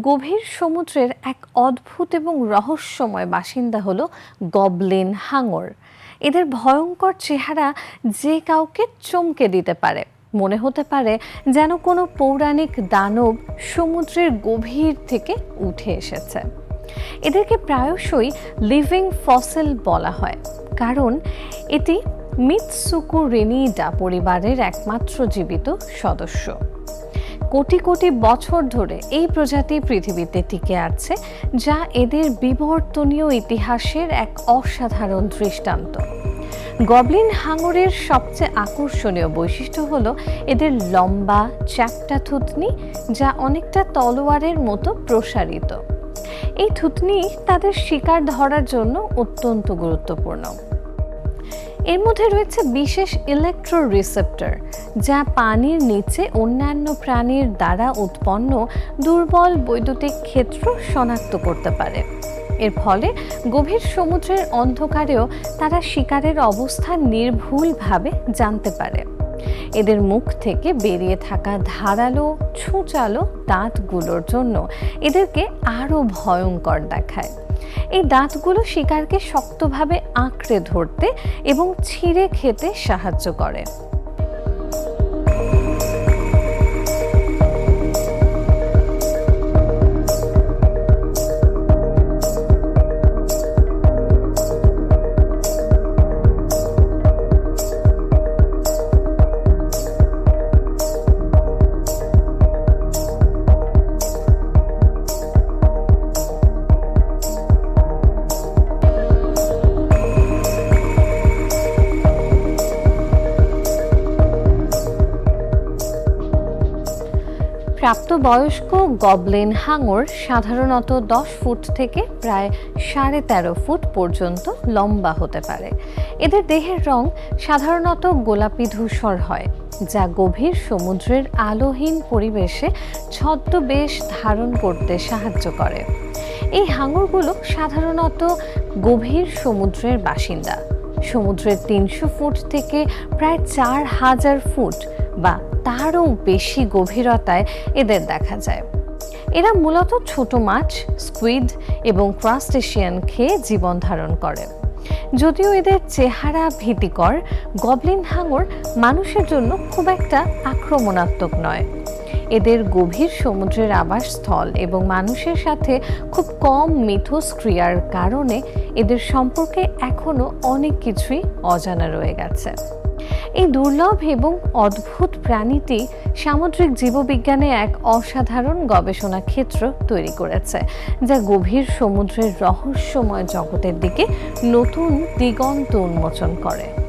গভীর সমুদ্রের এক অদ্ভুত এবং রহস্যময় বাসিন্দা হলো গবলিন হাঙর। এদের ভয়ঙ্কর চেহারা যে কাউকে চমকে দিতে পারে। মনে হতে পারে যেন কোনো পৌরাণিক দানব সমুদ্রের গভীর থেকে উঠে এসেছে। এদেরকে প্রায়শই লিভিং ফসেল বলা হয়। কারণ এটি মিৎসুকু রেনিডা পরিবারের একমাত্র জীবিত সদস্য। কোটি কোটি বছর ধরে এই প্রজাতি পৃথিবীতে টিকে আছে, যা এদের বিবর্তনীয় ইতিহাসের এক অসাধারণ দৃষ্টান্ত। গবলিন হাঙরের সবচেয়ে আকর্ষণীয় বৈশিষ্ট্য হলো এদের লম্বা, চ্যাপ্টা থুতনি, যা অনেকটা তলোয়ারের মতো প্রসারিত। এই থুতনি তাদের শিকার ধরার জন্য অত্যন্ত গুরুত্বপূর্ণ। এর মধ্যে রয়েছে বিশেষ ইলেকট্রো রিসেপ্টর যা পানির নিচে অন্যান্য প্রাণীর দ্বারা উৎপন্ন দুর্বল বৈদ্যুতিক ক্ষেত্র শনাক্ত করতে পারে। এর ফলে গভীর সমুদ্রের অন্ধকারেও তারা শিকারের অবস্থান নির্ভুলভাবে জানতে পারে। এদের মুখ থেকে বেরিয়ে থাকা ধারালো, ছুঁচালো দাঁতগুলোর জন্য এদেরকে আরও ভয়ঙ্কর দেখায়। এই দাঁতগুলো শিকারকে শক্তভাবে আঁকড়ে ধরতে এবং ছিঁড়ে খেতে সাহায্য করে। প্রাপ্তবয়স্ক গবলিন হাঙর সাধারণত দশ ফুট থেকে প্রায় সাড়ে তেরো ফুট পর্যন্ত লম্বা হতে পারে। এদের দেহের রং সাধারণত গোলাপি ধূসর হয়, যা গভীর সমুদ্রের আলোহীন পরিবেশে ছদ্মবেশ ধারণ করতে সাহায্য করে। এই হাঙরগুলো সাধারণত গভীর সমুদ্রের বাসিন্দা। সমুদ্রের তিনশো ফুট থেকে প্রায় চার হাজার ফুট বা তারও বেশি গভীরতায় এদের দেখা যায়। এরা মূলত ছোট মাছ স্কুইড এবং ক্রাস্টেশিয়ান খেয়ে জীবন ধারণ করে। যদিও এদের চেহারা ভীতিকর গবলিন হাঙর মানুষের জন্য খুব একটা আক্রমণাত্মক নয়। এদের গভীর সমুদ্রের আবাসস্থল এবং মানুষের সাথে খুব কম মিথস্ক্রিয়ার কারণে এদের সম্পর্কে এখনও অনেক কিছুই অজানা রয়ে গেছে। এই দুর্লভ এবং অদ্ভুত প্রাণীটি সামুদ্রিক জীববিজ্ঞানে এক অসাধারণ গবেষণা ক্ষেত্র তৈরি করেছে, যা গভীর সমুদ্রের রহস্যময় জগতের দিকে নতুন দিগন্ত উন্মোচন করে।